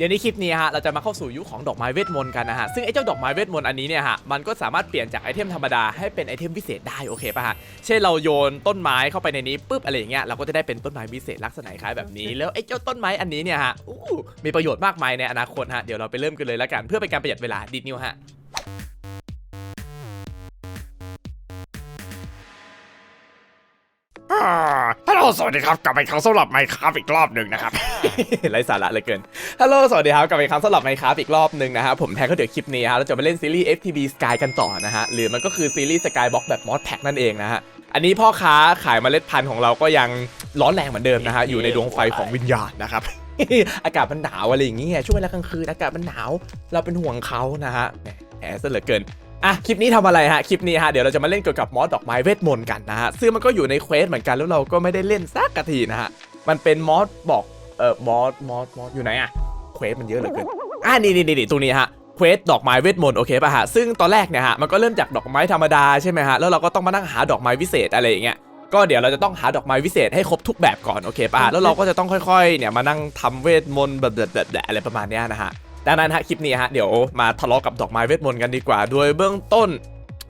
เดี๋ยวในคลิปนี้ฮะเราจะมาเข้าสู่ยุคของดอกไม้เวทมนต์กันนะฮะซึ่งไอ้เจ้าดอกไม้เวทมนต์อันนี้เนี่ยฮะมันก็สามารถเปลี่ยนจากไอเทมธรรมดาให้เป็นไอเทมพิเศษได้โอเคป่ะฮะเช่นเราโยนต้นไม้เข้าไปในนี้ปุ๊บอะไรอย่างเงี้ยเราก็จะได้เป็นต้นไม้พิเศษลักษณะคล้ายแบบนี้ แล้วไอ้เจ้าต้นไม้อันนี้เนี่ยฮะมีประโยชน์มากมายในอนาคตฮะเดี๋ยวเราไปเริ่มกันเลยแล้วกันเพื่อเป็นการประหยัดเวลาดิดนิวฮะ สวัสดีครับกลับมาอีกครั้งสำหรับไมค์ครับอีกรอบหนึ่งนะครับ ไร้สาระเหลือเกิน ฮัลโหล สวัสดีครับ กลับมาอีกครั้งสำหรับไมค์ครับอีกรอบหนึ่งนะฮะผมแทนก็เดี๋ยวคลิปนี้ฮะเราจะมาเล่นซีรีส์ FTB Sky กันต่อนะฮะ หรือมันก็คือซีรีส์ Skybox แบบมอสแพ็กนั่นเองนะฮะ อันนี้พ่อค้าขายเมล็ดพันธุ์ของเราก็ยังร้อนแรงเหมือนเดิมนะฮะ อยู่ในดวงไฟของวิญญาณนะครับ อากาศมันหนาวอะไรอย่างเงี้ยช่วงเวลากลางคืนอากาศมันหนาว เราเป็นห่วงเขานะฮะแหมแหมซะเหลือเกิน อะคลิปนี้ทำอะไรฮะคลิปนี้ฮะเดี๋ยวเราจะมาเล่นเกี่ยวกับมอสดอกไม้เวทมนต์กันนะฮะซึ่งมันก็อยู่ในเควสเหมือนกันแล้วเราก็ไม่ได้เล่นสักกะทีนะฮะมันเป็นมอสบอกเออมอสมอสมอสอยู่ไหนอะเควสมันเยอะเหลือเกินอะนี่นี่นี่ตรงนี้ฮะเควสดอกไม้เวทมนต์โอเคป่ะฮะซึ่งตอนแรกเนี่ยฮะมันก็เริ่มจากดอกไม้ธรรมดาใช่ไหมฮะแล้วเราก็ต้องมานั่งหาดอกไม้วิเศษอะไรอย่างเงี้ยก็เดี๋ยวเราจะต้องหาดอกไม้วิเศษให้ครบทุกแบบก่อนโอเคป่ะฮะแล้วเราก็จะต้องค่อยๆเนี่ยมานั่งทำเวทมนต์แบบแบบอะไรประมาณเนี้ยนะฮะ ดังนั้นฮะคลิปนี้ฮะเดี๋ยวมาทะเลาะกับดอกไม้เวทมนต์กันดีกว่า โดยเบื้องต้น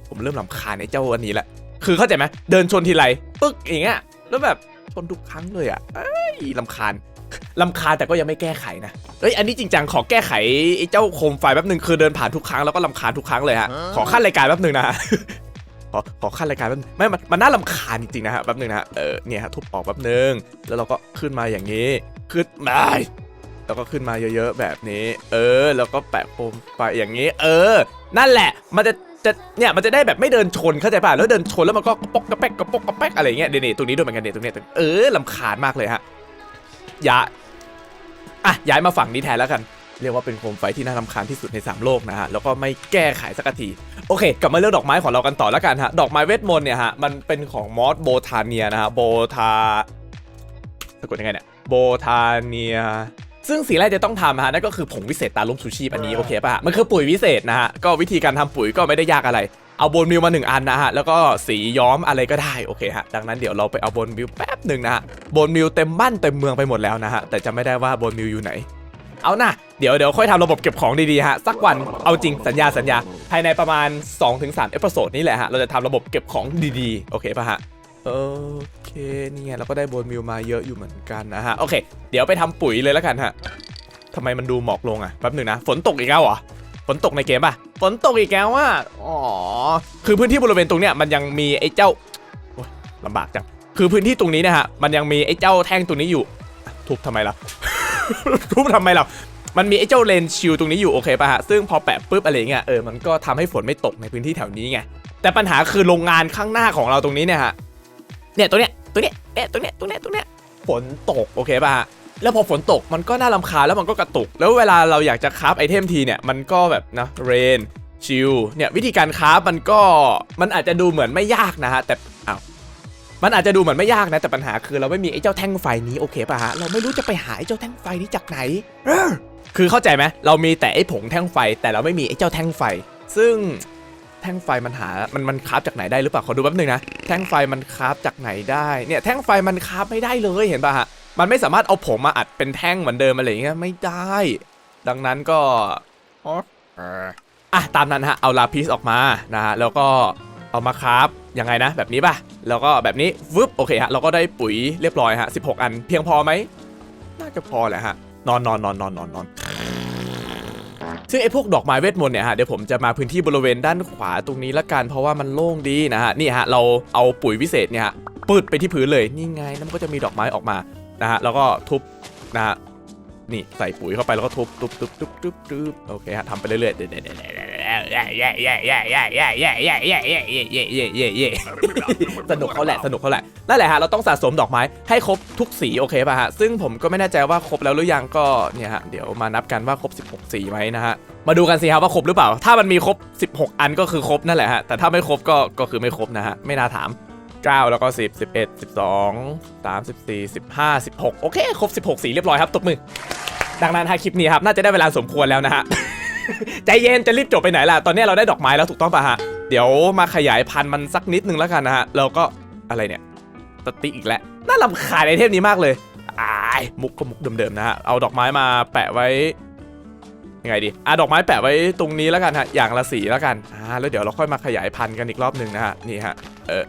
ผมเริ่มลำคาญไอ้เจ้าอันนี้แหละคือเข้าใจไหมเดินชนทีไรปึ๊กอย่างเงี้ยแล้วแบบชนทุกครั้งเลยอะเอ้ยลำคาญลำคาญแต่ก็ยังไม่แก้ไขนะเอ้ยอันนี้จริงจังขอแก้ไขไอ้เจ้าโคมไฟแป๊บหนึ่งคือเดินผ่านทุกครั้งแล้วก็ลำคาญทุกครั้งเลยฮะขอขั้นรายการแป๊บหนึ่งนะฮะขอขอขั้นรายการแป๊บนึงไม่มันมันน่าลำคาญจริงๆนะฮะแป๊บหนึ่งนะฮะเออเนี่ยฮะทุบออกแป๊บหนึ่งแล้วเราก็ขึ้นมาอย่างนี้ขึ้นมา แล้วก็ขึ้นมาเยอะๆแบบนี้ เออ แล้วก็แปะโคมไฟอย่างนี้ เออ นั่นแหละ มันจะจะเนี่ยมันจะได้แบบไม่เดินชนเข้าใจป่ะแล้วเดินชนแล้วมันก็กระปกกระแปกกระปกกระแปกอะไรเงี้ยเดี๋ยวนี่ตรงนี้ด้วยเหมือนกันเดี๋ยวตรงเนี้ยตรงเออลำคาญมากเลยฮะย้ายอะย้ายมาฝั่งนี้แทนแล้วกัน เรียกว่าเป็นโคมไฟที่น่ารำคาญที่สุดใน 3 โลกนะฮะแล้วก็ไม่แก้ไขสักทีโอเค กลับมาเรื่องดอกไม้ของเรากันต่อแล้วกันฮะดอกไม้เวทมนต์เนี่ยฮะมันเป็นของมอสโบทาเนียนะฮะโบทาสะกดยังไงเนี่ยโบทาเนีย ซึ่งสิ่งแรกจะต้องทำฮะนั่นก็คือผงวิเศษตาล้มชูชีพอันนี้โอเคป่ะฮะมันคือปุ๋ยวิเศษนะฮะก็วิธีการทำปุ๋ยก็ไม่ได้ยากอะไรเอาโบนมิวมาหนึ่งอันนะฮะแล้วก็สีย้อมอะไรก็ได้โอเคฮะดังนั้นเดี๋ยวเราไปเอาโบนมิวแป๊บหนึ่งนะฮะโบนมิวเต็มบ้านเต็มเมืองไปหมดแล้วนะฮะแต่จำไม่ได้ว่าโบนมิวอยู่ไหนเอานะเดี๋ยวเดี๋ยวค่อยทำระบบเก็บของดีๆฮะสักวันเอาจริงสัญญาสัญญาภายในประมาณ 2-3เอพิโซดนี้แหละฮะเราจะทำระบบเก็บของดีๆโอเคป่ะฮะ โอเคนี่ไงเราก็ได้โบนมิวมาเยอะอยู่เหมือนกันนะฮะโอเค เดี๋ยวไปทำปุ๋ยเลยแล้วกันฮะทำไมมันดูหมอกลงอะแป๊บหนึ่งนะฝนตกอีกแล้วเหรอฝนตกในเกมป่ะฝนตกอีกแล้วว่าอ๋อคือพื้นที่บริเวณตรงเนี้ยมันยังมีไอ้เจ้าลำบากจังคือพื้นที่ตรงนี้นะฮะมันยังมีไอ้เจ้าแท่งตรงนี้อยู่ทุบทำไมล่ะทุบทำไมล่ะมันมีไอ้เจ้าเลนชิลตรงนี้อยู่โอเคป่ะฮะซึ่งพอแปะปุ๊บอะไรเงี้ยเออมันก็ทำให้ฝนไม่ตกในพื้นที่แถวนี้ไงแต่ปัญหาคือโรงงานข้างหน้าของเราตรงนี้เนี่ยฮะ เนี่ยตรงเนี้ยตรงเนี้ยเอ๊ะตรงเนี้ยตรงเนี้ยตรงเนี้ยฝนตกโอเคป่ะฮะแล้วพอฝนตกมันก็น่ารำคาแล้วมันก็กระตุก แล้วเวลาเราอยากจะคราฟไอเทมทีเนี่ยมันก็แบบนะเรนชิลเนี่ยวิธีการคราฟมันก็มันอาจจะดูเหมือนไม่ยากนะฮะแต่อ้าวมันอาจจะดูเหมือนไม่ยากนะแต่ปัญหาคือเราไม่มีไอ้เจ้าแท่งไฟนี้โอเคป่ะฮะเราไม่รู้จะไปหาไอ้เจ้าแท่งไฟนี้จากไหน คือเข้าใจไหมเรามีแต่ไอ้ผงแท่งไฟ แต่เราไม่มีไอ้เจ้าแท่งไฟ ซึ่ง แท่งไฟมันหา มันมันคราฟจากไหนได้หรือเปล่า ขอดูแป๊บนึงนะ แท่งไฟมันคราฟจากไหนได้ เนี่ยแท่งไฟมันคราฟไม่ได้เลยเห็นป่ะฮะ มันไม่สามารถเอาผมมาอัดเป็นแท่งเหมือนเดิมอะไรอย่างเงี้ยไม่ได้ ดังนั้นก็อ๋ออะตามนั้นฮะ เอาลาพิสออกมานะฮะ แล้วก็เอามาคราฟยังไงนะ แบบนี้ป่ะ แล้วก็แบบนี้วึบโอเคฮะ เราก็ได้ปุ๋ยเรียบร้อยฮะ16 อัน เพียงพอไหม น่าจะพอแหละฮะ นอนนอนนอนนอนนอนนอน ซึ่งไอ้พวกดอกไม้เวทมนต์เนี่ยฮะเดี๋ยวผมจะมาพื้นที่บริเวณด้านขวาตรงนี้ละกันเพราะว่ามันโล่งดีนะฮะนี่ฮะเราเอาปุ๋ยวิเศษเนี่ยฮะปืดไปที่พื้นเลยนี่ไงแล้วมันก็จะมีดอกไม้ออกมานะฮะแล้วก็ทุบนะฮะ นี่ใส่ปุ๋ยเข้าไปแล้วก็ทุบทุบทุบทุบทุบทุบโอเคฮะทำไปเรื่อยๆเดี๋ยวเดี๋ยวเดี๋ยวเดี๋ยวสนุกเขาแหละสนุกเขาแหละนั่นแหละฮะเราต้องสะสมดอกไม้ให้ครบทุกสีโอเคป่ะฮะซึ่งผมก็ไม่แน่ใจว่าครบแล้วหรือยังก็เนี่ยฮะเดี๋ยวมานับกันว่าครบ 16 สีไหมนะฮะมาดูกันสิครับว่าครบหรือเปล่า ถ้ามันมีครบ 16 อันก็คือครบนั่นแหละฮะแต่ถ้าไม่ครบก็ก็คือไม่ครบนะฮะไม่น่าถาม9 แล้วก็ 10 11 12 3 14 15 16 โอเค ครบ 16 สีเรียบร้อยครับตบมือ ดังนั้นฮะคลิปนี้ครับน่าจะได้เวลาสมควรแล้วนะฮะใจเย็นจะรีบจบไปไหนล่ะ ตอนนี้เราได้ดอกไม้แล้วถูกต้องป่ะฮะ เดี๋ยวมาขยายพันธุ์มันสักนิดนึงแล้วกันนะฮะ แล้วก็อะไรเนี่ยตติอีกแล้ว น่าลำคาญไอเทมนี้มากเลยอายมุกก็มุกเดิมๆนะฮะ เอาดอกไม้มาแปะไว้ยังไงดีอะดอกไม้แปะไว้ตรงนี้แล้วกันฮะ อย่างละสีแล้วกัน อ่า แล้วเดี๋ยวเราค่อยมาขยายพันธุ์กันอีกรอบหนึ่งนะฮะ นี่ฮะ เออ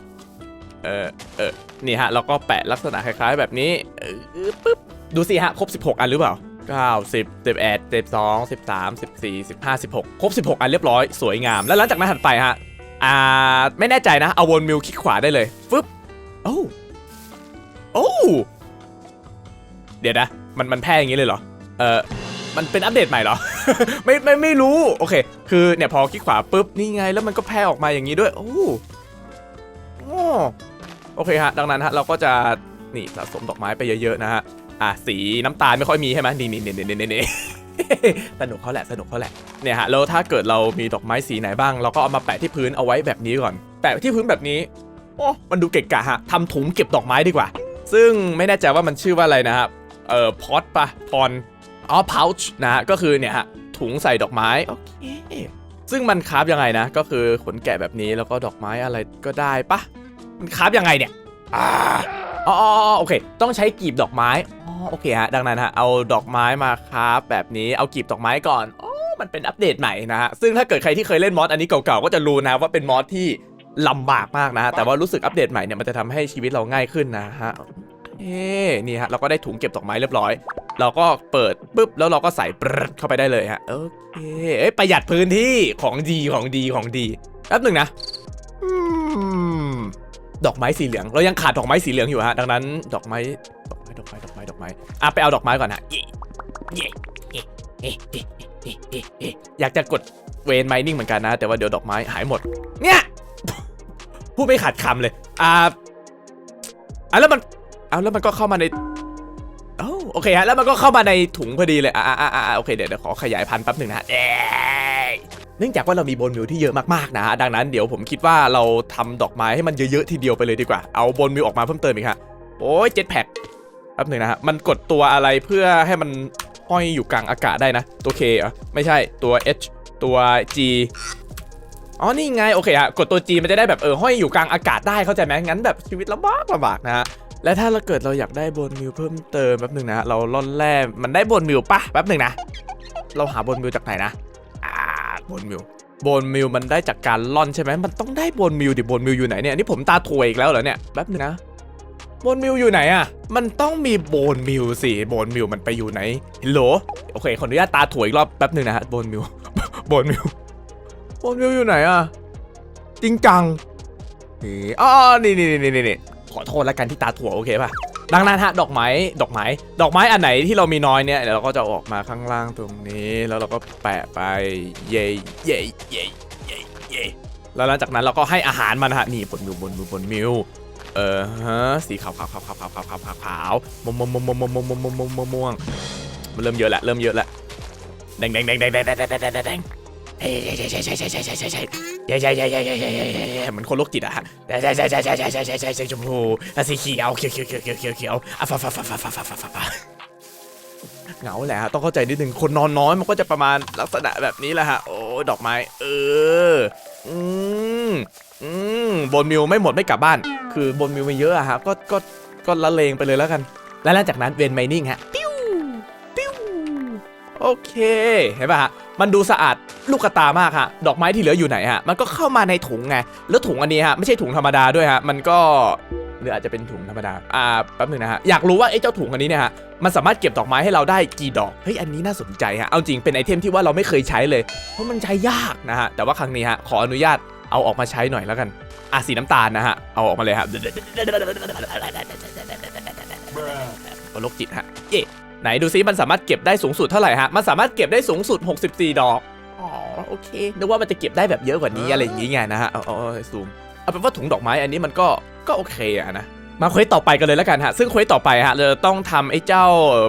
เออ เออ นี่ฮะเราก็แปะลักษณะคล้ายๆ แบบนี้เออปึ๊บ ดูสิฮะ ครบ 16 อันหรือเปล่า 9 10 11 12 13 14 15 16ครบ16อันเรียบร้อยสวยงาม แล้วหลังจากนั้นถัดไปฮะ อ่า ไม่แน่ใจนะ เอาวนมิวคลิกขวาได้เลย ฟึบโอ้โอ้เดี๋ยวนะ มันมันแพ้อย่างนี้เลยเหรอ เออมันเป็นอัปเดตใหม่เหรอ ไม่ไม่ไม่รู้ โอเค คือเนี่ยพอคลิกขวาปุ๊บนี่ไงแล้วมันก็แพร่ออกมาอย่างนี้ด้วยโอ้โอ้โอเคฮะ ดังนั้นฮะเราก็จะนี่สะสมดอกไม้ไปเยอะๆนะฮะ อะสีน้ำตาลไม่ค่อยมีใช่ไหมนี่นี่นี่นี่นี่นี่สนุกเขาแหละสนุกเขาแหละเนี่ยฮะแล้วถ้าเกิดเรามีดอกไม้สีไหนบ้างเราก็เอามาแปะที่พื้นเอาไว้แบบนี้ก่อน แปะที่พื้นแบบนี้โอ้มันดูเก๋กะฮะทำถุงเก็บดอกไม้ดีกว่า ซึ่งไม่แน่ใจว่ามันชื่อว่าอะไรนะครับเอ่อพอตปะพอนอ๋อ pouch นะฮะก็คือเนี่ยฮะถุงใส่ดอกไม้โอเคซึ่งมันคาฟยังไงนะ ก็คือขนแกะแบบนี้แล้วก็ดอกไม้อะไรก็ได้ปะมันคาฟยังไงเนี่ยอ่า อ๋ออ๋ออ๋อโอเค ต้องใช้กีบดอกไม้อ๋อโอเคฮะดังนั้นฮะเอาดอกไม้มาคราฟแบบนี้เอากีบดอกไม้ก่อนอ๋อมันเป็นอัปเดตใหม่นะฮะซึ่งถ้าเกิดใครที่เคยเล่นมอสอันนี้เก่าๆก็จะรู้นะว่าเป็นมอสที่ลำบากมากนะฮะแต่ว่ารู้สึกอัปเดตใหม่เนี่ยมันจะทำให้ชีวิตเราง่ายขึ้นนะฮะเอ้นี่ฮะเราก็ได้ถุงเก็บดอกไม้เรียบร้อย เราก็เปิดปุ๊บแล้วเราก็ใส่ปรึ๊ดเข้าไปได้เลยฮะโอเคเอ้ยประหยัดพื้นที่ของดีของดีของดีแป๊บหนึ่งนะอืม ดอกไม้สีเหลือง เรายังขาดดอกไม้สีเหลืองอยู่ฮะ ดังนั้นดอกไม้ดอกไม้ดอกไม้ดอกไม้ดอกไม้อะไปเอาดอกไม้ก่อนฮะอยากจะกดเวนไมนิ่งเหมือนกันนะ แต่ว่าเดี๋ยวดอกไม้หายหมด เนี่ยพูดไม่ขาดคำเลยอ่าอะแล้วมันเอาแล้วมันก็เข้ามาในโอเคฮะแล้วมันก็เข้ามาในถุงพอดีเลยอ่าอ่าอ่าโอเคเดี๋ยวขอขยายพันธุ์แป๊บหนึ่งนะฮะ นื่องจากว่าเรามีโบนมิวที่เยอะมากๆนะฮะดังนั้นเดี๋ยวผมคิดว่าเราทำดอกไม้ให้มันเยอะๆทีเดียวไปเลยดีกว่าเอาโบนมิวออกมาเพิ่มเติมอีกฮะโอ้ยเจ็ตแพ็คแป๊บหนึ่งนะฮะมันกดตัวอะไรเพื่อให้มันห้อยอยู่กลางอากาศได้นะตัว K เหรอไม่ใช่ตัว H ตัว G อ๋อนี่ไงโอเคฮะกดตัว G มันจะได้แบบเออห้อยอยู่กลางอากาศได้เข้าใจไหมงั้นแบบชีวิตลำบากลำบากนะฮะและถ้าเราเกิดเราอยากได้บนมิวเพิ่มเติมแป๊บหนึ่งนะเราล่อนแร่มันได้บนมิวปะแป๊บหนึ่งนะเราหาบนมิวจากไหนนะ บนมิวโบนมิวมันได้จากการล่อนใช่ไหมมันต้องได้โบนมิวดิโบนมิวอยู่ไหนเนี่ยนี่ผมตาถวยอีกแล้วเหรอเนี่ยแป๊บหนึงนะโบนมิวอยู่ไหนอะมันต้องมีโบนมิวสิโบนมิวมันไปอยู่ไหนฮัลโหลโอเคขออนุญาตตาถวยอีกรอบแป๊บหนึ่งนะฮะโบนมิวโบนมิวโบนมิวอยู่ไหนอะจริงจังนี่อ๋อนี่นี่นี่นี่นี่ขอโทษแล้วกันที่ตาถั่วโอเคป่ะ ดังนั้นฮะดอกไม้ดอกไม้ ดอกไม้อันไหนที่เรามีน้อยเนี่ยเดี๋ยวเราก็จะออกมาข้างล่างตรงนี้ แล้วเราก็แปะไปเย่เย่เย่เย่เย่แล้วหลังจากนั้นเราก็ให้อาหารมันฮะนี่บนมิวบนมิวบนมิวเออฮะสีขาวขาวขาวขาวขาวขาวขาวขาวขาวม่วงม่วงม่วงม่วงม่วงม่วงม่วงม่วงม่วงมันเริ่มเยอะแล้วเริ่มเยอะแล้วแดงแดงแดงแดงแดงแดงแดง ใช่ใช่ใช่ใช่ใช่ใช่ใช่ใช่ใช่ใช่ใช่ใช่ใช่ใช่ใช่ใช่เหมือนคนโรคจิตอะฮะใช่ใช่ใช่ใช่ใช่ใช่ใช่ใช่ใช่ใช่ชมพูสีเขียวเขียวเขียวเขียวเขียวเขียวเขียวอะฟ้าฟ้าฟ้าฟ้าฟ้าฟ้าฟ้าฟ้าฟ้าเหงาแหละฮะต้องเข้าใจนิดนึงคนนอนน้อยมันก็จะประมาณลักษณะแบบนี้แหละฮะโอ้ดอกไม้ เอออืมอืมบนมิวไม่หมดไม่กลับบ้าน คือบนมิวไม่เยอะอะฮะก็ก็ก็ละเลงไปเลยแล้วกัน และหลังจากนั้นเวนไมนิ่งฮะปิ้วปิ้วโอเค เห็นป่ะฮะมันดูสะอาดลูกกระตามากฮะ ดอกไม้ที่เหลืออยู่ไหนฮะ มันก็เข้ามาในถุงไง แล้วถุงอันนี้ฮะ ไม่ใช่ถุงธรรมดาด้วยฮะ มันก็หรืออาจจะเป็นถุงธรรมดา อ่า แป๊บหนึงนะฮะ อยากรู้ว่าไอ้เจ้าถุงอันนี้เนี่ยฮะ มันสามารถเก็บดอกไม้ให้เราได้กี่ดอก เฮ้ย อันนี้น่าสนใจฮะ เอาจริงเป็นไอเทมที่ว่าเราไม่เคยใช้เลย เพราะมันใช้ยากนะฮะ แต่ว่าครั้งนี้ฮะ ขออนุญาตเอาออกมาใช้หน่อยแล้วกัน อะสีน้ำตาลนะฮะ เอาออกมาเลยครับโรคจิตฮะ เย่ ไหนดูซิมันสามารถเก็บได้สูงสุดเท่าไหร่ฮะ มันสามารถเก็บได้สูงสุด 64 ดอก อ๋อโอเค นึกว่ามันจะเก็บได้แบบเยอะกว่านี้อะไรอย่างงี้ไงนะฮะเอาเอาเอาซูม เอาเป็นว่าถุงดอกไม้อันนี้มันก็ก็โอเคอะนะ มาเควสต่อไปกันเลยแล้วกันฮะ ซึ่งเควสต่อไปฮะเราจะต้องทำไอ้เจ้า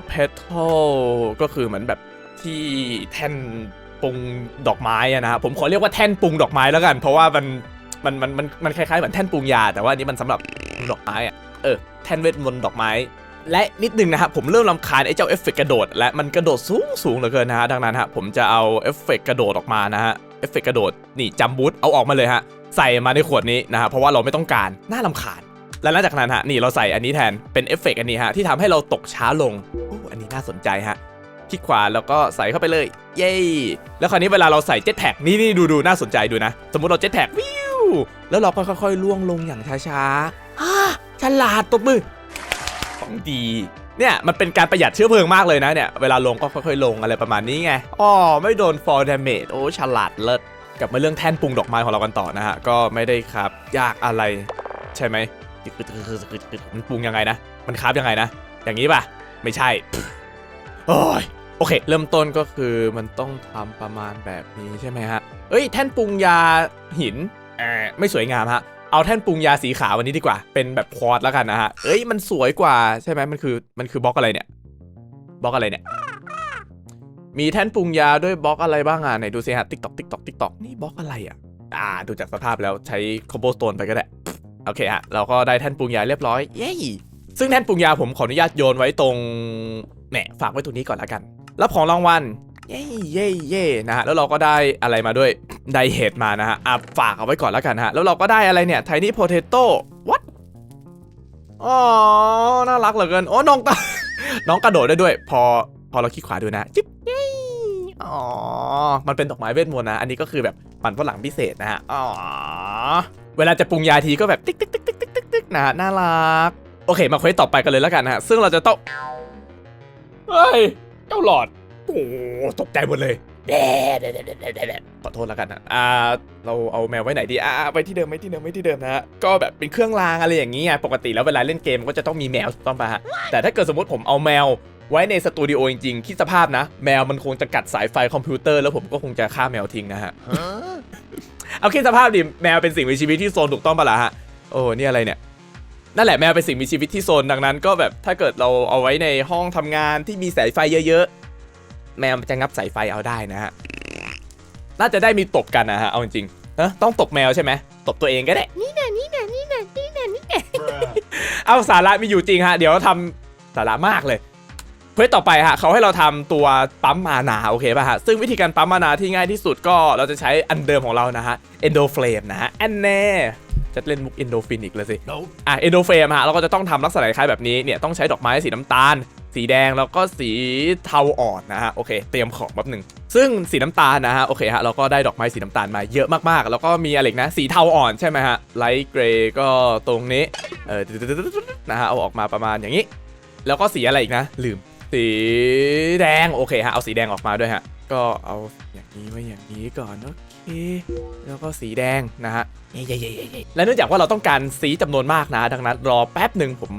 เพทโ l ก็คือเหมือนแบบที่แท่นปรุงดอกไม้อะนะฮะผมขอเรียกว่าแท่นปรุงดอกไม้แล้วกัน เพราะว่ามันมันมันมันมันคล้ายๆเหมือนแท่นปรุงยา แต่ว่าอันนี้มันสำหรับปรุงดอกไม้อะเออแท่นเวทมนต์ดอกไม้ และนิดนึงนะฮะผมเริ่มรำคาญไอ้เจ้าเอฟเฟกต์กระโดด และมันกระโดดสูงสูงเหลือเกินนะฮะดังนั้นฮะผมจะเอาเอฟเฟกต์กระโดดออกมานะฮะเอฟเฟกต์กระโดดนี่จัมบูทเอาออกมาเลยฮะใส่มาในขวดนี้นะฮะเพราะว่าเราไม่ต้องการน่ารำคาญและหลังจากนั้นฮะนี่เราใส่อันนี้แทนเป็นเอฟเฟกต์อันนี้ฮะที่ทำให้เราตกช้าลงโอ้อันนี้น่าสนใจฮะคลิกขวาแล้วก็ใส่เข้าไปเลย เย้แล้วคราวนี้เวลาเราใส่เจ็ตแพ็กนี่นี่ดูดูน่าสนใจดูนะ สมมุติเราเจ็ตแพ็กวิวแล้วเราก็ค่อยๆล่วงลงอย่างช้าๆอ่าฉลาดตบมือ ของดีเนี่ยมันเป็นการประหยัดเชื้อเพลิงมากเลยนะเนี่ย เวลาลงก็ค่อยๆลงอะไรประมาณนี้ไงอ๋อไม่โดน fall damage โอ้ฉลาดเลิศกลับมาเรื่องแท่นปรุงดอกไม้ของเรากันต่อนะฮะ ก็ไม่ได้ครับยากอะไรใช่ไหมมันปรุงยังไงนะ มันคราฟยังไงนะ อย่างนี้ป่ะ ไม่ใช่โอ้ยโอเค เริ่มต้นก็คือมันต้องทำประมาณแบบนี้ใช่ไหมฮะ เอ้ย แท่นปรุงยาหินแอบไม่สวยงามฮะ เอาแท่นปรุงยาสีขาววันนี้ดีกว่า เป็นแบบควอดแล้วกันนะฮะ เอ้ยมันสวยกว่าใช่ไหมมันคือมันคือบล็อกอะไรเนี่ย บล็อกอะไรเนี่ย มีแท่นปรุงยาด้วยบล็อกอะไรบ้างอะไหนดูสิฮะติ๊กตอกติ๊กตอกติ๊กตอกนี่บล็อกอะไรอะ อ่า ดูจากสภาพแล้วใช้คอมโบสโตนไปก็ได้ โอเคฮะ เราก็ได้แท่นปรุงยาเรียบร้อย เย้ซึ่งแท่นปรุงยาผมขออนุญาตโยนไว้ตรงแหนฝากไว้ตรงนี้ก่อนละกัน รับของรางวัล เย้เย้เย้นะฮะแล้วเราก็ได้อะไรมาด้วยไดเฮดมานะฮะอะฝากเอาไว้ก่อนและกันฮะแล้วเราก็ได้อะไรเนี่ยไทนี่โพเทโต้วัดอ๋อน่ารักเหลือเกินโอ้น้องตาน้องกระโดดได้ด้วย พอพอเราคลิกขวาดูนะจิ๊บเย้อ๋อ มันเป็นดอกไม้เวทมนต์นะ อันนี้ก็คือแบบปั่นฝรั่งพิเศษนะฮะ อ๋อ เวลาจะปรุงยาทีก็แบบติ๊กติ๊กติ๊กติ๊กติ๊กติ๊กติ๊กนะฮะน่ารัก โอเค มาควสต่อไปกันเลยแล้วกันนะฮะ ซึ่งเราจะต้อง เฮ้ย เจ้าหลอด โอ้ตกใจหมดเลยแด่แด่แด่แด่แด่แด่แด่ขอโทษแล้วกันนะอ่า เราเอาแมวไว้ไหนดี อ่าไว้ที่เดิมไว้ที่เดิมไว้ที่เดิมนะฮะ ก็แบบเป็นเครื่องรางอะไรอย่างนี้ไงปกติแล้วเวลาเล่นเกมก็จะต้องมีแมวต้องป่ะฮะ แต่ถ้าเกิดสมมติผมเอาแมวไว้ในสตูดิโอจริงๆคิดสภาพนะ แมวมันคงจะกัดสายไฟคอมพิวเตอร์แล้วผมก็คงจะฆ่าแมวทิ้งนะฮะ เอาคิดสภาพดิ แมวเป็นสิ่งมีชีวิตที่โซนถูกต้องปะล่ะฮะ โอ้นี่อะไรเนี่ยนั่นแหละแมวเป็นสิ่งมีชีวิตที่โซนดังนั้น ก็แบบถ้าเกิดเราเอาไว้ในห้องทำงานที่มีสายไฟเยอะๆ แมวมันจะงับสายไฟเอาได้นะฮะ น่าจะได้มีตบกันนะฮะ เอาจริงๆเออต้องตบแมวใช่ไหม ตบตัวเองก็ได้ นี่แน่นี่แน่นี่แน่นี่แน่นี่แน่เอาสาระมีอยู่จริงฮะ เดี๋ยวทำสาระมากเลย เพื่อต่อไปฮะเขาให้เราทำตัวปั๊มมานาโอเคป่ะฮะ ซึ่งวิธีการปั๊มมานาที่ง่ายที่สุดก็เราจะใช้อันเดิมของเรานะฮะ endo flame นะฮะอันแน่จะเล่นมุก endo fin อีกเลยสิ อะ endo flame ฮะเราก็จะต้องทำลักษณะคล้ายแบบนี้เนี่ยต้องใช้ดอกไม้สีน้ำตาล สีแดงแล้วก็สีเทาอ่อนนะฮะโอเคเตรียมของแป๊บหนึ่งซึ่งสีน้ำตาลนะฮะโอเคฮะเราก็ได้ดอกไม้สีน้ำตาลมาเยอะมากๆ แล้วก็มีอะไรนะสีเทาอ่อนใช่ไหมฮะไลท์เกรย์ก็ตรงนี้เออนะฮะเอาออกมาประมาณอย่างนี้ แล้วก็สีอะไรอีกนะ ลืม สีแดงโอเคฮะเอาสีแดงออกมาด้วยฮะก็เอาอย่างนี้ไว้อย่างนี้ก่อนโอเคแล้วก็สีแดงนะฮะเย้เย้ยเย้ยและเนื่องจากว่าเราต้องการสีจำนวนมากนะ ดังนั้นรอแป๊บหนึ่งผม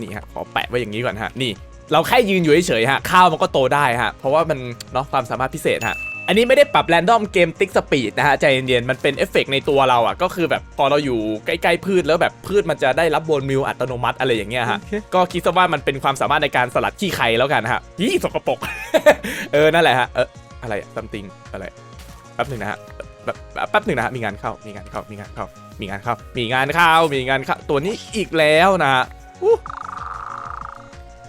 นี่ฮะขอแปะไว้อย่างนี้ก่อนฮะนี่ เราแค่ยืนอยู่เฉยๆฮะข้าวมันก็โตได้ฮะเพราะว่ามันเนาะความสามารถพิเศษฮะอันนี้ไม่ได้ปรับแรนดอมเกมติ๊กสปีดนะฮะใจเย็นๆมันเป็นเอฟเฟกต์ในตัวเราอะก็คือแบบพอเราอยู่ใกล้ๆพืชแล้วแบบพืชมันจะได้รับโบนมิลอัตโนมัติอะไรอย่างเงี้ยฮะก็คิดซะว่ามันเป็นความสามารถในการสลัดขี้ไข่แล้วกันฮะยี่สกปรกเออนั่นแหละฮะเอออะไรซัมติงอะไรแป๊บหนึ่งนะฮะแบบแป๊บหนึ่งนะฮะมีงานเข้ามีงานเข้ามีงานเข้ามีงานเข้ามีงานเข้ามีงานเข้าตัวนี้อีกแล้วนะฮะ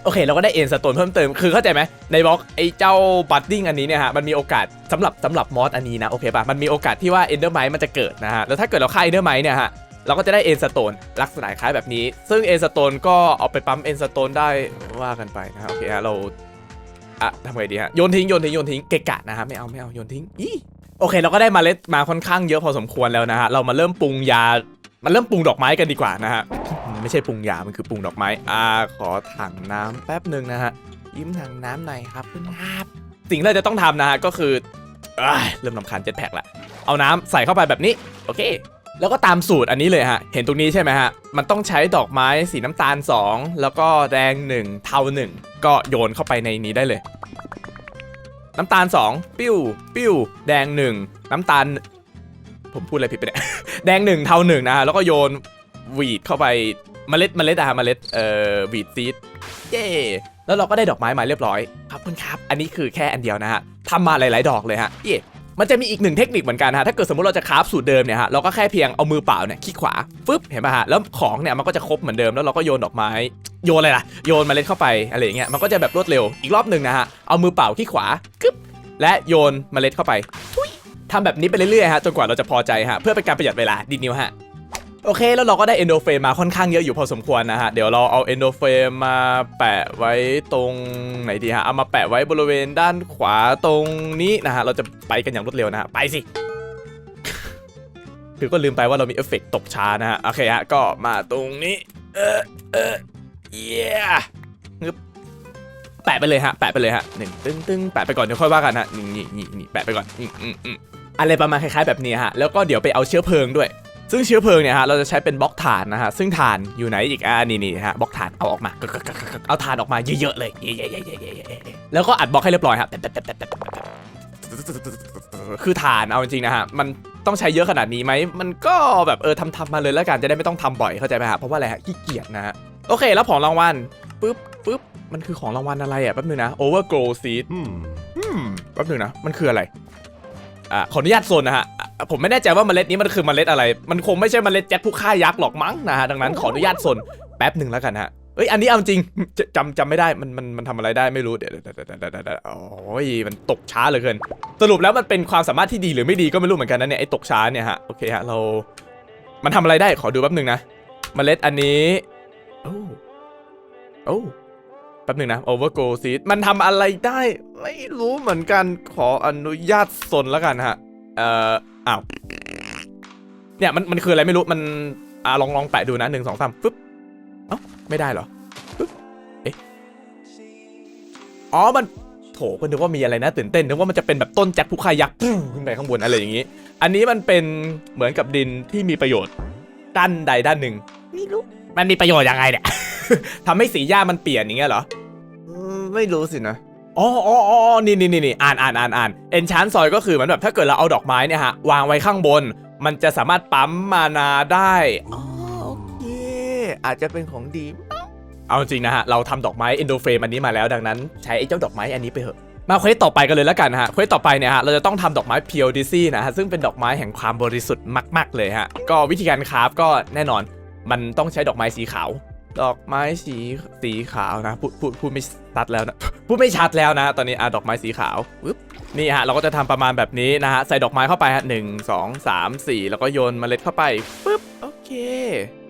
อู้โอเคเราก็ได้เอ็นสโตนเพิ่มเติมคือเข้าใจไหมในบล็อกไอ้เจ้าบัตติ้งอันนี้เนี่ยฮะมันมีโอกาสสำหรับสำหรับมอสอันนี้นะโอเคป่ะมันมีโอกาสที่ว่าเอนเดอร์ไมมันจะเกิดนะฮะแล้วถ้าเกิดเราฆ่าเอนเดอร์ไมเนี่ยฮะเราก็จะได้เอ็นสโตนลักษณะคล้ายแบบนี้ ซึ่งเอ็นสโตนก็เอาไปปั๊มเอ็นสโตนได้ว่ากันไปนะฮะโอเคฮะเราอะทำไงดีฮะโยนทิ้งโยนทิ้งโยนทิ้งเกะกะนะฮะไม่เอาไม่เอาโยนทิ้งอีโอเค เราก็ได้มาเล็ดมาค่อนข้างเยอะพอสมควรแล้วนะฮะเรามาเริ่มปรุงยามาเริ่มปรุงดอกไม้กันดีกว่านะฮะ ไม่ใช่ปรุงยา มันคือปรุงดอกไม้ อ่า ขอถังน้ำแป๊บหนึ่งนะฮะ ยิ้มถังน้ำหน่อยครับคุณครับ สิ่งที่เราจะต้องทำนะฮะ ก็คือเอ้ยเริ่มลำคาญเจ็ตแพ็กละ เอาน้ำใส่เข้าไปแบบนี้ โอเค แล้วก็ตามสูตรอันนี้เลยฮะ เห็นตรงนี้ใช่ไหมฮะ มันต้องใช้ดอกไม้สีน้ำตาล 2 แล้วก็แดง 1 เทา 1 ก็โยนเข้าไปในนี้ได้เลย น้ำตาล 2 ปิ้ว ปิ้ว แดง 1 น้ำตาล ผมพูดอะไรผิดไปเนี่ย แดง 1 เทา 1 นะฮะ แล้วก็โยนหวีดเข้าไป เมล็ดเมล็ดอะฮะเมล็ดเอ่อหวีดซีดเย้แล้วเราก็ได้ดอกไม้มาเรียบร้อยขอบคุณครับ อันนี้คือแค่อันเดียวนะฮะทำมาหลาย ๆ ดอกเลยฮะเย้มันจะมีอีกหนึ่งเทคนิคเหมือนกันฮะ ถ้าเกิดสมมติเราจะคราฟสูตรเดิมเนี่ยฮะ เราก็แค่เพียงเอามือเปล่าเนี่ยคลิกขวาฟึบเห็นป่ะฮะ แล้วของเนี่ยมันก็จะครบเหมือนเดิม แล้วเราก็โยนดอกไม้ โยนอะไรล่ะ โยนเมล็ดเข้าไปอะไรอย่างเงี้ย มันก็จะแบบรวดเร็ว อีกรอบหนึ่งนะฮะ เอามือเปล่าคลิกขวากึ๊บและโยนเมล็ดเข้าไปทุยทำแบบนี้ไปเรื่อยๆฮะ จนกว่าเราจะพอใจฮะ เพื่อเป็นการประหยัดเวลา ดิดนิ้วฮะ โอเค แล้วเราก็ได้เอนโดเฟมมาค่อนข้างเยอะอยู่พอสมควรนะฮะ เดี๋ยวเราเอาเอนโดเฟมมาแปะไว้ตรงไหนดีฮะ เอามาแปะไว้บริเวณด้านขวาตรงนี้นะฮะ เราจะไปกันอย่างรวดเร็วนะฮะ ไปสิคือก็ลืมไปว่าเรามีเอฟเฟกต์ตกช้านะฮะ โอเคฮะ ก็มาตรงนี้ เออเออเย้งึบแปะไปเลยฮะ แปะไปเลยฮะหนึ่งตึ้งตึ้งแปะไปก่อนเดี๋ยวค่อยว่ากันฮะนี่นี่นี่นี่แปะไปก่อนอืมอืมอืมอะไรประมาณคล้ายๆแบบนี้ฮะ แล้วก็เดี๋ยวไปเอาเชื้อเพลิงด้วย ซึ่งเชื้อเพลิงเนี่ยฮะเราจะใช้เป็นบล็อกถ่านนะฮะซึ่งถ่านอยู่ไหนอีกอ่านี่นี่ฮะบล็อกถ่านเอาออกมากึกกึกกึกกึกเอาถ่านออกมาเยอะๆเลยเยอะๆๆๆๆแล้วก็อัดบล็อกให้เรียบร้อยครับคือถ่านเอาจริงๆนะฮะมันต้องใช้เยอะขนาดนี้ไหมมันก็แบบเออทำทำมาเลยแล้วกันจะได้ไม่ต้องทำบ่อยเข้าใจไหมฮะเพราะว่าอะไรฮะขี้เกียจนะฮะโอเค แล้วของรางวัลปึ๊บปึ๊บมันคือของรางวัลอะไรอะแป๊บนึงนะ overgrow seed อืมแป๊บนึงนะมันคืออะไรอ่าขออนุญาตโซนนะฮะอะ ผมไม่แน่ใจว่าเมล็ดนี้มันคือเมล็ดอะไร มันคงไม่ใช่เมล็ดแจ็คผู้ฆ่ายักษ์หรอกมั้งนะฮะดังนั้นขออนุญาตโซนแป๊บหนึ่งแล้วกันฮะเอ้ยอันนี้เอาจริงจะจำจำไม่ได้มันมันมันทำอะไรได้ไม่รู้เดี๋ยวเดี๋ยวเดี๋ยวเดี๋ยวเดะเดะโอ้ยมันตกช้าเหลือเกิน สรุปแล้วมันเป็นความสามารถที่ดีหรือไม่ดีก็ไม่รู้เหมือนกันนะเนี่ยไอ้ตกช้าเนี่ยฮะโอเคฮะเรา มันทำอะไรได้ขอดูแป๊บหนึ่งนะเมล็ดอันนี้โอ้โอ้แป๊บหนึ่งนะ overgrow seed มันทำอะไรได้ ไม่รู้เหมือนกันขออนุญาตสนแล้วกันฮะเอ่อ อ้าวเนี่ยมันมันคืออะไรไม่รู้มันอ่าลองลองแปะดูนะหนึ่งสองสามปึ๊บเอ้าไม่ได้เหรอปึ๊บเอ๊ะอ๋อมันโถก็นึกว่ามีอะไรนะตื่นเต้นนึกว่ามันจะเป็นแบบต้นแจ็คผู้ฆ่ายักษ์ปุ๊บขึ้นไปข้างบนอะไรอย่างนี้ อันนี้มันเป็นเหมือนกับดินที่มีประโยชน์ด้านใดด้านหนึ่งไม่รู้มันมีประโยชน์ยังไงเนี่ยทำให้สีหญ้ามันเปลี่ยนอย่างเงี้ยเหรอไม่รู้สินะ อ๋ออ๋ออ๋อนี่นี่นี่นี่อ่านอ่านอ่านอ่านเอนชานซอยก็คือเหมือนแบบถ้าเกิดเราเอาดอกไม้เนี่ยฮะวางไว้ข้างบน มันจะสามารถปั๊มมานาได้อ๋อโอเค อาจจะเป็นของดี เอาจริงนะฮะ เราทำดอกไม้เอนโดเฟรมอันนี้มาแล้วดังนั้น ใช้ไอ้เจ้าดอกไม้อันนี้ไปเถอะมาเควสต่อไปกันเลยแล้วกันนะฮะเควสต่อไปเนี่ยฮะเราจะต้องทำดอกไม้เพียวดิซี่นะฮะซึ่งเป็นดอกไม้แห่งความบริสุทธิ์มาก ๆ เลยฮะก็วิธีการคราฟก็แน่นอน มันต้องใช้ดอกไม้สีขาว ดอกไม้สีสีขาวนะพูดพูดพูดไม่ชัดแล้วนะพูดไม่ชัดแล้วนะ ตอนนี้อะดอกไม้สีขาวปึ๊บนี่ฮะเราก็จะทำประมาณแบบนี้นะฮะใส่ดอกไม้เข้าไปฮะหนึ่งสองสามสี่แล้วก็โยนเมล็ดเข้าไปปึ๊บโอเค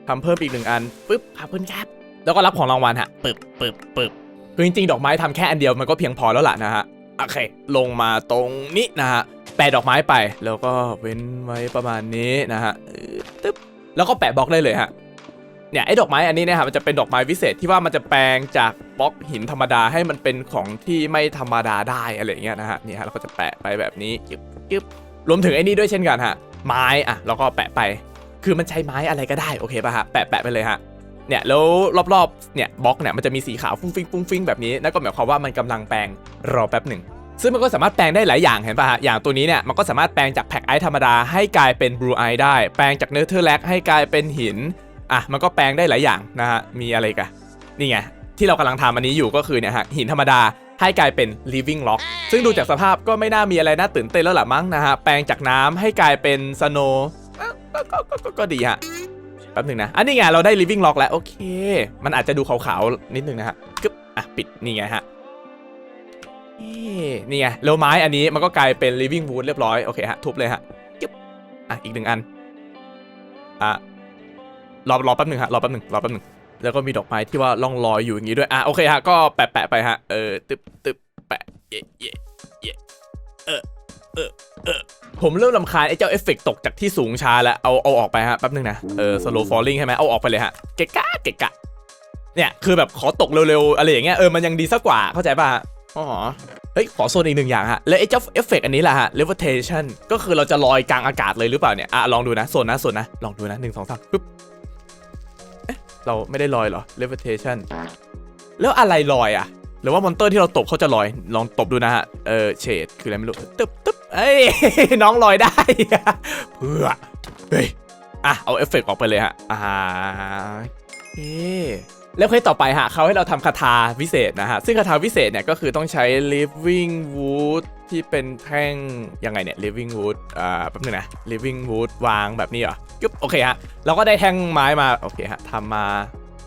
ทำเพิ่มอีกหนึ่งอันปึ๊บขอบคุณครับแล้วก็รับของรางวัลฮะปึ๊บปึ๊บปึ๊บคือจริงๆ ดอกไม้ทำแค่อันเดียวมันก็เพียงพอแล้วล่ะนะฮะโอเค ลงมาตรงนี้นะฮะแปะดอกไม้ไปแล้วก็เว้นไว้ประมาณนี้นะฮะตึ๊บแล้วก็แปะบล็อกได้เลยฮะ เนี่ยไอ้ดอกไม้อันนี้เนะครับมันจะเป็นดอกไม้วิเศษที่ว่ามันจะแปลงจากบล็อกหินธรรมดาให้มันเป็นของที่ไม่ธรรมดาได้อะไรเงี้ยนะฮะนี่ฮะเราก็จะแปะไปแบบนี้ยึบยึบรวมถึงไอ้นี่ด้วยเช่นกันฮะไม้อะเราก็แปะไป คือมันใช้ไม้อะไรก็ได้โอเคป่ะฮะแปะแปะไปเลยฮะเนี่ยแล้วรอบๆเนี่ยบล็อกเนี่ยมันจะมีสีขาวฟุ้งฟิ้งฟุ้งฟิ้งแบบนี้นั่นก็หมายความว่ามันกำลังแปลงรอแป๊บหนึ่งซึ่งมันก็สามารถแปลงได้หลายอย่างเห็นป่ะฮะ อย่างตัวนี้เนี่ยมันก็สามารถแปลงจากแพ็กไอธรรมดาให้กลายเป็นบลูไอได้ แปลงจากเนเธอร์แลกให้กลายเป็นหิน อะมันก็แปลงได้หลายอย่างนะฮะมีอะไรกันนี่ไงที่เรากำลังทำอันนี้อยู่ก็คือเนี่ยฮะหินธรรมดาให้กลายเป็น living rock ซึ่งดูจากสภาพก็ไม่น่ามีอะไรน่าตื่นเต้นแล้วล่ะมั้งนะฮะแปลงจากน้ำให้กลายเป็น snow ก็ก็ก็ก็ดีฮะแป๊บหนึ่งนะ อันนี้ไงเราได้ living lock แล้วโอเค มันอาจจะดูขาวๆนิดนึงนะฮะกึ๊บอะปิดนี่ไงฮะเอ๊ะนี่ไงแล้วไม้อันนี้มันก็กลายเป็น living wood เรียบร้อยโอเคฮะทุบเลยฮะกึ๊บอะอีกหนึ่งอันอะ รอรอแป๊บหนึ่งฮะรอแป๊บหนึ่งรอแป๊บหนึ่งแล้วก็มีดอกไม้ที่ว่าล่องลอยอยู่อย่างนี้ด้วยอะโอเคฮะก็แปะแปะไปฮะเออตึ๊บตึ๊บแปะเย่เย่เย่เออเออเออผมเริ่มลำคาญไอ้เจ้าเอฟเฟกต์ตกจากที่สูงช้าแล้วเอาเอาออกไปฮะแป๊บนึงนะเออ slow falling ใช่ไหมเอาออกไปเลยฮะเกะกะเกะกะเนี่ยคือแบบขอตกเร็วๆอะไรอย่างเงี้ยเออมันยังดีสักกว่าเข้าใจป่ะฮะอ๋อเฮ้ยขอโซนอีกหนึ่งอย่างฮะแล้วไอ้เจ้าเอฟเฟกต์อันนี้แหละฮะ levitation ก็คือเราจะลอยกลางอากาศเลยหรือเปล่าเนี่ยอะลองดูนะโซนนะโซนนะลองดูนะหนึ่งสองสามปึ๊บ เราไม่ได้ลอยเหรอ levitation แล้วอะไรลอยอะ หรือว่ามอนเตอร์ที่เราตบเขาจะลอย ลองตบดูนะฮะ เออเฉดคืออะไรไม่รู้ ตึ๊บตึ๊บเอ้ย น้องลอยได้เพื่อเฮ้ย อะ เอาเอฟเฟกต์ออกไปเลยฮะ อ่าเอเค แล้วเควสต่อไปฮะเขาให้เราทำคาถาวิเศษนะฮะ ซึ่งคาถาวิเศษเนี่ยก็คือต้องใช้ living wood ที่เป็นแท่งยังไงเนี่ย living wood อ่าแป๊บนึงนะ living wood วางแบบนี้เหรอยึบโอเคฮะเราก็ได้แท่งไม้มา โอเคฮะทำมา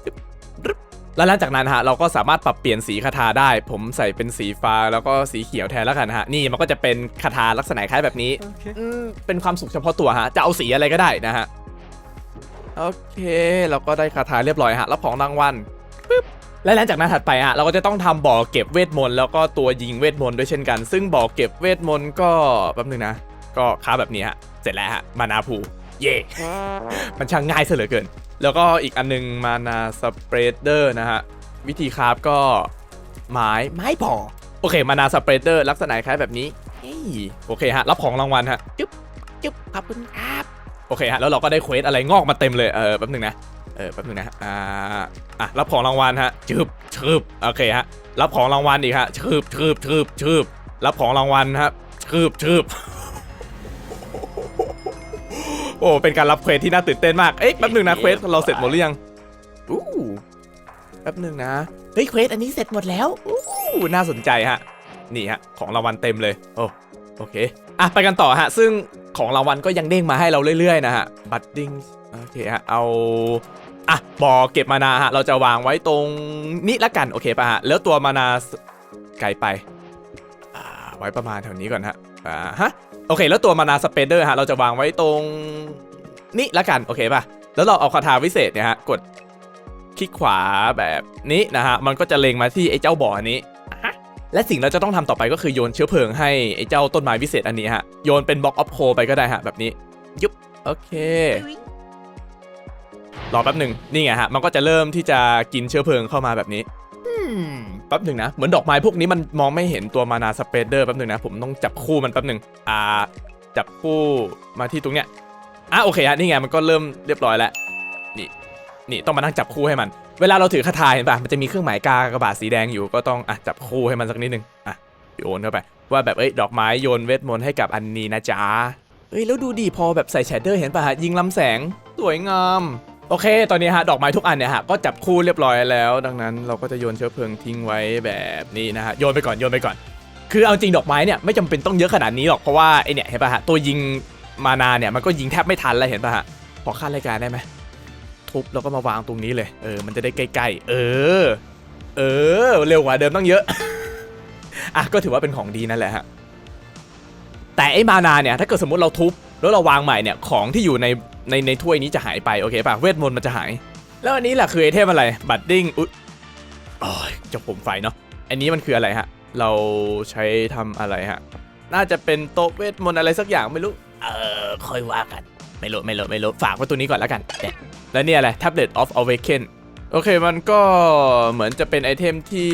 ยึบรึบแล้วหลังจากนั้นฮะเราก็สามารถปรับเปลี่ยนสีคาถาได้ ผมใส่เป็นสีฟ้าแล้วก็สีเขียวแทนแล้วกันนะฮะนี่มันก็จะเป็นคาถาลักษณะคล้ายแบบนี้อืมเป็นความสุขเฉพาะตัวฮะจะเอาสีอะไรก็ได้นะฮะ โอเค เราก็ได้คาถาเรียบร้อยฮะรับของรางวัลปึ๊บและหลังจากนั้นถัดไปฮะเราก็จะต้องทำบ่อเก็บเวทมนต์แล้วก็ตัวยิงเวทมนต์ด้วยเช่นกัน ซึ่งบ่อเก็บเวทมนต์ก็แป๊บนึงนะ ก็ค้าแบบนี้ฮะเสร็จแล้วฮะมานาพูเย่มันช่างง่ายซะเหลือเกิน แล้วก็อีกอันนึงมานาสเปรดเดอร์นะฮะวิธีคราฟก็ไม้ไม้พอโอเคมานาสเปรดเดอร์ลักษณะคล้ายแบบนี้เฮ้ยโอเคฮะรับของรางวัลฮะจุ๊บจุ๊บขอบคุณครับ โอเคฮะแล้วเราก็ได้เควสอะไรงอกมาเต็มเลยเออแป๊บนึงนะเออแป๊บนึงนะอ่าอะรับของรางวัลฮะชืบชืบโอเคฮะรับของรางวัลอีกฮะชืบชืบชืบชืบรับของรางวัลครับชืบชืบโอ้เป็นการรับเควสที่น่าตื่นเต้นมากเอ๊ะแป๊บหนึงนะเควสเราเสร็จหมดหรือยังอู้แป๊บหนึงนะเฮ้ยเควสอันนี้เสร็จหมดแล้วอู้น่าสนใจฮะนี่ฮะของรางวัลเต็มเลยโอ้โอเคอะไปกันต่อฮะซึ่ง ของรางวัลก็ยังเด้งมาให้เราเรื่อยๆนะฮะบัตดิ้งโอเคฮะเอาอะบอเก็บมานาฮะเราจะวางไว้ตรงนี้ละกันโอเคป่ะฮะแล้วตัวมานาไกลไปอ่าไว้ประมาณแถวนี้ก่อนฮะอ่าฮะโอเคแล้วตัวมานาสเปเดอร์ฮะเราจะวางไว้ตรงนี้ละกันโอเคป่ะแล้วเราเอาคาถาวิเศษเนี่ยฮะกดคลิกขวาแบบนี้นะฮะมันก็จะเล็งมาที่ไอ้เจ้าบ่อนี้ และสิ่งเราจะต้องทำต่อไปก็คือโยนเชื้อเพลิงให้ไอ้เจ้าต้นไม้วิเศษอันนี้ฮะ โยนเป็นบล็อกออฟโคไปก็ได้ฮะ แบบนี้ ยุบโอเค รอแป๊บหนึ่งนี่ไงฮะ มันก็จะเริ่มที่จะกินเชื้อเพลิงเข้ามาแบบนี้แป๊บหนึ่งนะ เหมือนดอกไม้พวกนี้มันมองไม่เห็นตัวมานาสเปเดอร์แป๊บหนึ่งนะ ผมต้องจับคู่มันแป๊บหนึ่งอ่า จับคู่มาที่ตรงเนี้ยอะโอเคฮะนี่ไงมันก็เริ่มเรียบร้อยแล้วนี่นี่ต้องมานั่งจับคู่ให้มัน เวลาเราถือคาถาเห็นป่ะ มันจะมีเครื่องหมายกากระบาดสีแดงอยู่ ก็ต้องอะจับคู่ให้มันสักนิดนึง อะโยนเข้าไป ว่าแบบเอ้ยดอกไม้โยนเวทมนต์ให้กับอันนี้นะจ๊ะ เอ้ยแล้วดูดิพอแบบใส่แชดเดอร์เห็นป่ะฮะยิงลำแสงสวยงามโอเค ตอนนี้ฮะ ดอกไม้ทุกอันเนี่ยฮะ ก็จับคู่เรียบร้อยแล้ว ดังนั้นเราก็จะโยนเชื้อเพลิงทิ้งไว้แบบนี้นะฮะ โยนไปก่อน โยนไปก่อน คือเอาจริงดอกไม้เนี่ยไม่จำเป็นต้องเยอะขนาดนี้หรอก เพราะว่าไอเนี่ยเห็นป่ะฮะ ตัวยิงมานาเนี่ยมันก็ยิงแทบไม่ทันเลยเห็นป่ะฮะ ขอขั้นรายการได้ไหม ทุบแล้วก็มาวางตรงนี้เลย เออ มันจะได้ใกล้ๆ เออ เออ เร็วกว่าเดิมต้องเยอะ อะ ก็ถือว่าเป็นของดีนั่นแหละฮะ แต่ไอ้มานาเนี่ย ถ้าเกิดสมมติเราทุบ แล้วเราวางใหม่เนี่ย ของที่อยู่ใน ใน ในถ้วยนี้จะหายไป โอเคป่ะ เวทมนต์มันจะหาย แล้วอันนี้แหละคือไอเทมอะไร บัตดิ้ง อุ๊ยโอ้ยจะผมไฟเนาะ อันนี้มันคืออะไรฮะ เราใช้ทำอะไรฮะ น่าจะเป็นโต๊ะเวทมนต์อะไรสักอย่างไม่รู้ เออค่อยว่ากัน ไม่รู้ไม่รู้ไม่รู้ฝากไว้ตัวนี้ก่อนแล้วกันเนี่ยแล้วเนี่ยอะไร Tablet of Awaken โอเคมันก็เหมือนจะเป็นไอเทมที่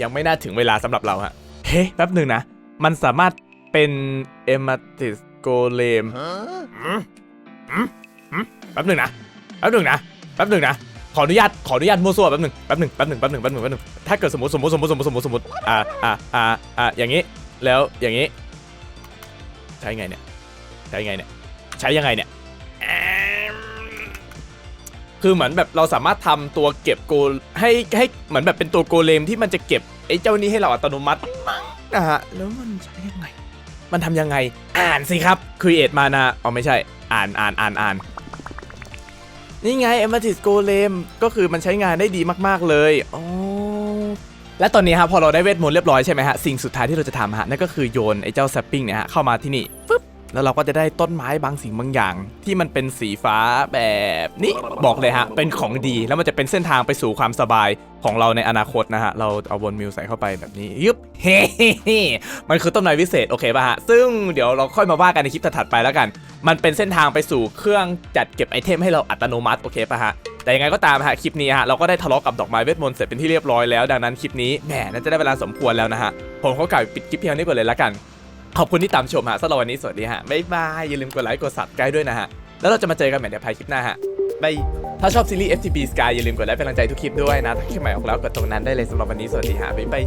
ยังไม่น่าถึงเวลาสำหรับเราฮะ เฮ้ยแป๊บหนึ่งนะ มันสามารถเป็นเอมาติสโกเลมแป๊บหนึ่งนะ แป๊บหนึ่งนะ แป๊บหนึ่งนะ ขออนุญาต ขออนุญาตมั่วซั่วแป๊บหนึ่งแป๊บหนึ่งแป๊บหนึ่งแป๊บหนึ่งแป๊บหนึ่งแป๊บหนึ่งถ้าเกิดสมมติสมมติสมมติสมมติสมมติสมมติอ่าอ่าอ่าอ่าอย่างนี้ แล้วอย่างนี้ ใช้ไงเนี่ย ใช้ไงเนี่ยใช้ยังไงเนี่ยแอมคือเหมือนแบบเราสามารถทำตัวเก็บโกลให้ให้เหมือนแบบเป็นตัวโกเลมที่มันจะเก็บไอ้เจ้านี้ให้เราอัตโนมัติมั้งนะฮะแล้วมันใช้ยังไง มันทำยังไง อ่านสิครับ create mana อ๋อไม่ใช่ อ่านอ่านอ่านอ่านนี่ไง e m a t i s Golem ก็คือมันใช้งานได้ดีมาก ๆ เลยอ๋อและตอนนี้ครับพอเราได้เวทมนต์เรียบร้อยใช่ไหมฮะสิ่งสุดท้ายที่เราจะทำฮะนั่นก็คือโยนไอ้เจ้า Sapping เนี่ยฮะเข้ามาที่นี่ปึ๊บ แล้วเราก็จะได้ต้นไม้บางสิ่งบางอย่าง ที่มันเป็นสีฟ้าแบบนี้บอกเลยฮะ เป็นของดีแล้วมันจะเป็นเส้นทางไปสู่ความสบายของเราในอนาคตนะฮะ เราเอาบนมิวใส่เข้าไปแบบนี้ยึบเฮ้มันคือต้นไม้วิเศษโอเคป่ะฮะ ซึ่งเดี๋ยวเราค่อยมาว่ากันในคลิปถัดไปแล้วกัน มันเป็นเส้นทางไปสู่เครื่องจัดเก็บไอเทมให้เราอัตโนมัติโอเคป่ะฮะแต่ยังไงก็ตามฮะคลิปนี้ฮะเราก็ได้ทะเลาะกับดอกไม้เวทมนต์เสร็จเป็นที่เรียบร้อยแล้วดังนั้นคลิปนี้แหมน่าจะได้เวลาสมควรแล้วนะฮะผมขอกล่าวปิดคลิปเพียงนี้ก่อนเลยละกัน ขอบคุณที่ตามชมฮะสำหรับวันนี้สวัสดีฮะบ๊ายบาย อย่าลืมกดไลค์กดซับสไครด้วยนะฮะ แล้วเราจะมาเจอกันใหม่ในภายคลิปหน้าฮะบายถ้าชอบซีรีส์ FTP Sky อย่าลืมกดไลค์เป็นกำลังใจทุกคลิปด้วยนะถ้าคลิปใหม่ออกแล้วกดตรงนั้นได้เลยสำหรับวันนี้สวัสดีฮะบ๊ายบาย